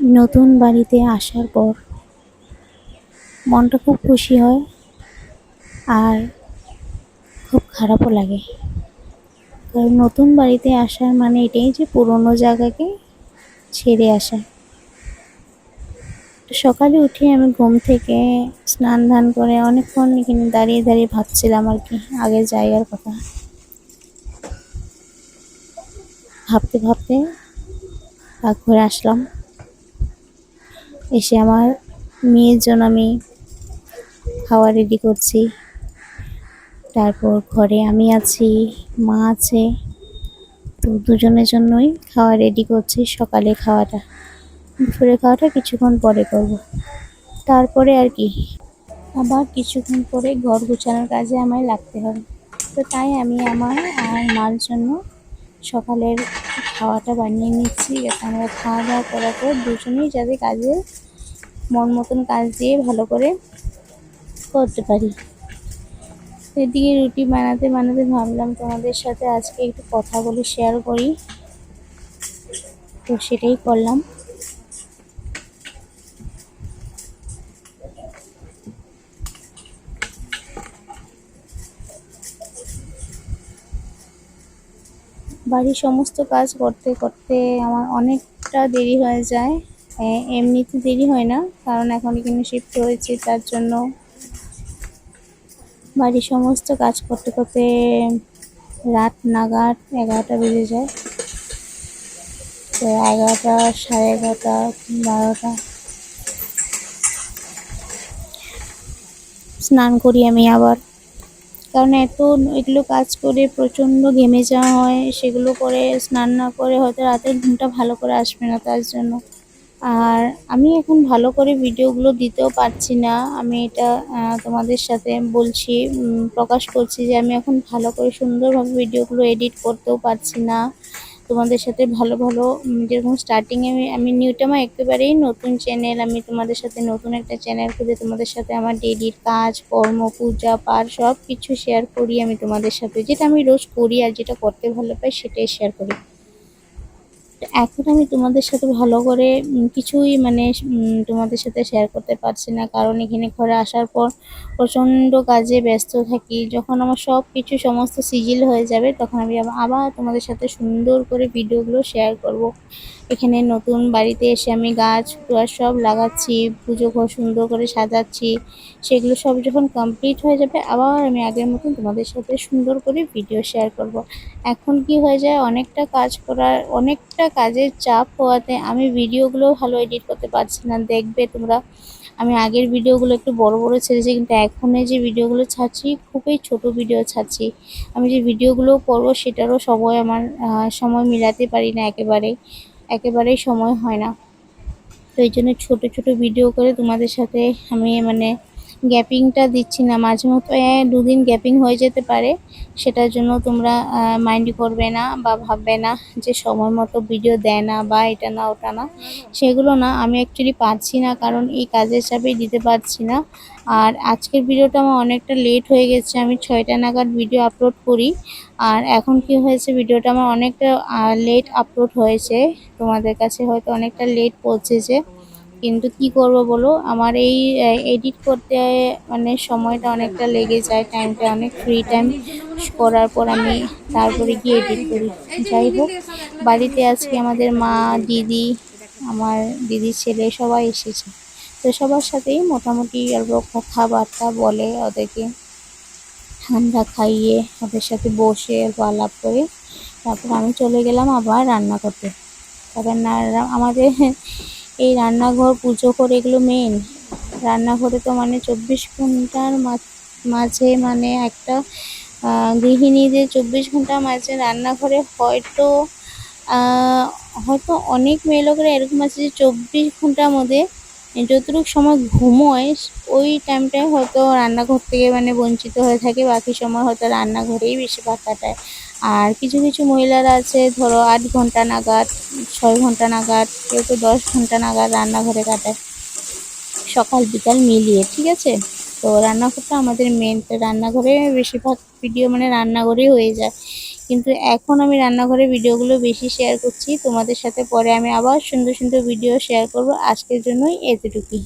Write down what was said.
নতুন বাড়িতে আসার পর মনটা খুব খুশি হয় আর খুব খারাপও লাগে। কারণ নতুন বাড়িতে আসার মানে এটাই যে পুরোনো জায়গাকে ছেড়ে আসা। সকালে উঠে আমি ঘুম থেকে স্নান ধান করে অনেকক্ষণ এখানে দাঁড়িয়ে দাঁড়িয়ে ভাবছিলাম আর কি আগের জায়গার কথা। ভাবতে ভাবতে ঘুরে আসলাম। এসে আমার মেয়ের জন্য আমি খাওয়া রেডি করছি। তারপর ঘরে আমি আছি, মা আছে। তো দুজনের জন্যই খাওয়া রেডি করছি সকালে খাওয়াটা। দুপুরে খাওয়াটা কিছুক্ষণ পরে করব। তারপরে আর কি। আবার কিছুক্ষণ পরে ঘর গোছানোর কাজে আমায় লাগতে হবে। তো তাই আমি আমার আর মার জন্য সকালের খাওয়াটা বানিয়ে নিচ্ছি। আমরা খাওয়া দাওয়া করার পর দুজনেই যাতে কাজে মন মতন কাজ দিয়ে ভালো করে করতে পারি। এদিকে রুটি বানাতে বানাতে ভাবলাম তোমাদের সাথে আজকে একটু কথা বলে শেয়ার করি। তো সেটাই করলাম। বাড়ির সমস্ত কাজ করতে করতে আমার অনেকটা দেরি হয়ে যায়। এমনিতে দেরি হয় না, কারণ এখন এখানে শিফট হয়েছে তার জন্য বাড়ির সমস্ত কাজ করতে করতে রাত নাগাদ এগারোটা বেজে যায়। তো এগারোটা, সাড়ে এগারোটা, বারোটা। স্নান করি আমি আবার। কারণ এত এগুলো কাজ করে প্রচণ্ড ঘেমে যাওয়া হয়, সেগুলো করে স্নান না করে হয়তো রাতের ঘুমটা ভালো করে আসবে না, তার জন্য। আর আমি এখন ভালো করে ভিডিওগুলো দিতেও পারছি না। আমি এটা তোমাদের সাথে বলছি প্রকাশ করছি যে আমি এখন ভালো করে সুন্দরভাবে ভিডিওগুলো এডিট করতেও পারছি না। তোমাদের সাথে ভালো ভালো যেরকম স্টার্টিংয়ে আমি আমি নিউটামা একেবারেই নতুন চ্যানেল আমি তোমাদের সাথে নতুন একটা চ্যানেল খুলে তোমাদের সাথে আমার ডেলির কাজ, কর্ম, পূজা পার সব কিছু শেয়ার করি আমি তোমাদের সাথে। যেটা আমি রোজ করি আর যেটা করতে ভালো পাই সেটাই শেয়ার করি। এখন আমি তোমাদের সাথে ভালো করে কিছুই মানে তোমাদের সাথে শেয়ার করতে পারছি না কারণ এখানে ঘরে আসার পর প্রচণ্ড কাজে ব্যস্ত থাকি যখন আমার সব কিছু সমস্ত সিজিল হয়ে যাবে, তখন আমি আবার তোমাদের সাথে সুন্দর করে ভিডিওগুলো শেয়ার করব। এখানে নতুন বাড়িতে এসে আমি গাছ টুয়ার সব লাগাচ্ছি, পুজো ঘর সুন্দর করে সাজাচ্ছি সেগুলো সব যখন কমপ্লিট হয়ে যাবে, আবার আমি আগের মতন তোমাদের সাথে সুন্দর করে ভিডিও শেয়ার করব। এখন কি হয়ে যায়, অনেকটা কাজ করার, অনেকটা কাজের চাপ হওয়াতে আমি ভিডিওগুলো ভালো এডিট করতে পারছি না। দেখবে তোমরা। আমি আগের ভিডিওগুলো একটু বড় বড় ছেড়েছি, কিন্তু এখন যে ভিডিওগুলো ছাড়ছি, খুবই ছোট ভিডিও ছাড়ছি। আমি যে ভিডিওগুলো করব, সেটারও সময় আমার সময় মিলাতে পারি না একেবারে। একেবারেই সময় হয় না। তো এই জন্য ছোটো ছোটো ভিডিও করে তোমাদের সাথে আমি মানে গ্যাপিংটা দিচ্ছি না। মাঝে মতো দুদিন গ্যাপিং হয়ে যেতে পারে, সেটার জন্য তোমরা মাইন্ড করবে না বা ভাববে না যে সময় মতো ভিডিও দেয় না বা এটা না, ওটা না। সেগুলো না, আমি অ্যাকচুয়ালি পারছি না, কারণ এই কাজের চাপেই দিতে পারছি না। আর আজকের ভিডিওটা আমার অনেকটা লেট হয়ে গেছে, আমি ছয়টা নাগাদ ভিডিও আপলোড করি। আর এখন কি হয়েছে ভিডিওটা আমার অনেকটা লেট আপলোড হয়েছে। তোমাদের কাছে হয়তো অনেকটা লেট পৌঁছেছে। কিন্তু কি করব বলো? আমার এই এডিট করতে মানে সময়টা অনেকটা লেগে যায় টাইমটা অনেক ফ্রি টাইম করার পর আমি তারপরে গিয়ে এডিট করি। যাই হোক, বাড়িতে আজকে আমাদের মা, দিদি, আমার দিদির ছেলে সবাই এসেছে। তো সবার সাথেই মোটামুটি অল্প কথাবার্তা বলে ওদেরকে ঠান্ডা খাইয়ে ওদের সাথে বসে আলাপ করে তারপর আমি চলে গেলাম আবার রান্না করতে। তারপর আমাদের এই রান্নাঘর পুজো করে এগুলো মেন রান্নাঘরে তো মানে চব্বিশ ঘণ্টার মাঝে মানে একটা গৃহিণী যে চব্বিশ ঘণ্টার মাঝে রান্নাঘরে হয়তো হয়তো অনেক মেয়ে লোকেরা এরকম আছে যে চব্বিশ ঘণ্টার মধ্যে যতটুকু সময় ঘুমোয়, ওই টাইমটায় হয়তো রান্নাঘর থেকে মানে বঞ্চিত হয়ে থাকে, বাকি সময় হয়তো রান্নাঘরেই বেশিরভাগ কাটায়। আর কিছু কিছু মহিলারা আছে, ধরো আট ঘণ্টা নাগাদ, ছয় ঘণ্টা নাগাদ, কেউ তো দশ ঘণ্টা নাগাদ রান্নাঘরে কাটায়। সকাল, বিকাল মিলিয়ে, ঠিক আছে? তো রান্নাঘরটা আমাদের মেন রান্নাঘরে বেশিরভাগ ভিডিও মানে রান্নাঘরেই হয়ে যায়। কিন্তু এখন আমি রান্নাঘরের ভিডিওগুলো বেশি শেয়ার করছি। তোমাদের সাথে পরে আমি আবার সুন্দর সুন্দর ভিডিও শেয়ার করব। আজকের জন্যই এতটুকুই।